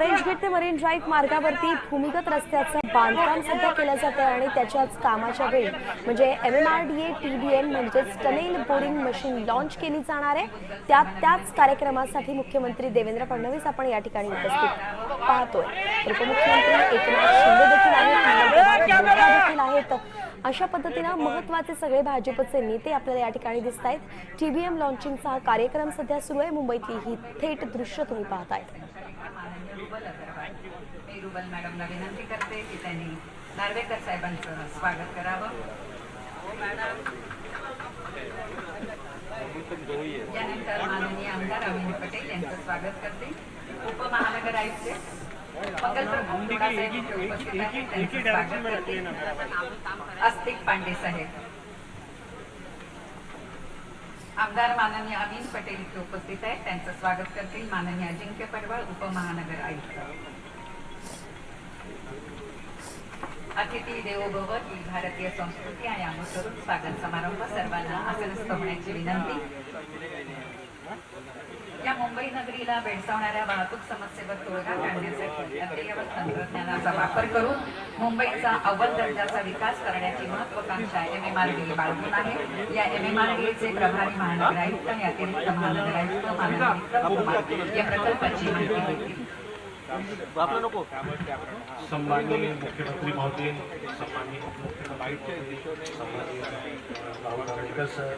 Orange gate ते marine drive मार्गावरती भूमिगत रस्त्याचं बांधकाम सध्या केलं जातं आणि त्याच्याच कामाच्या वेळी म्हणजे M M R D A T B N म्हणजेच टनेल बोरिंग मशीन लॉन्च केली जाणार आहे. त्या त्याच कार्यक्रमासाठी मुख्यमंत्री देवेंद्र फडणवीस आपण या ठिकाणी उपस्थित पाहतोय. उपमुख्यमंत्री एकनाथ शिंदे देखील आहेत नंदकुमार मोहोळ देखील आहेत अशा पद्धतीनं महत्त्वाचे सगळे भाजपचे नेते आपल्याला या ठिकाणी दिसत आहेत. टीबीएम लॉन्चिंगचा हा कार्यक्रम सध्या सुरू आहे. मुंबईतली ही थेट दृश्य तुम्ही पाहतायत. मॅडमला विनंती करते की त्यांनी नार्वेकर साहेबांचं स्वागत करावं यानंतर माननीय आमदार अविनी पटेल यांचं स्वागत करते उपमहानगर आयुक्त अस्तिक पांडे साहेब. आमदार माननीय अमीन पटेल इथे उपस्थित आहेत. त्यांचं स्वागत करतील माननीय अजिंक्य पडवाळ उपमहानगर आयुक्त. अतिथी देवोभव ही भारतीय संस्कृती आणि अनुसरून स्वागत समारंभ सर्वांना आसनस्थ होण्याची विनंती. मुंबई नगरीला भेडसावणाऱ्या वाहतूक समस्येवर तोडगा काढण्यासाठी अद्ययावत तंत्रज्ञानाचा वापर करून मुंबईचा अव्वल दर्जाचा विकास करण्याची महत्वाकांक्षा एम एम आर डी बाळगून आहे. या एम एम आर डीचे प्रभारी महानगर आयुक्त आणि अतिरिक्त महानगर आयुक्त कुमार या प्रकल्पाची माहिती देतील. सन्माननीय मुख्यमंत्री महोदय सन्माननीय गावडेकर सर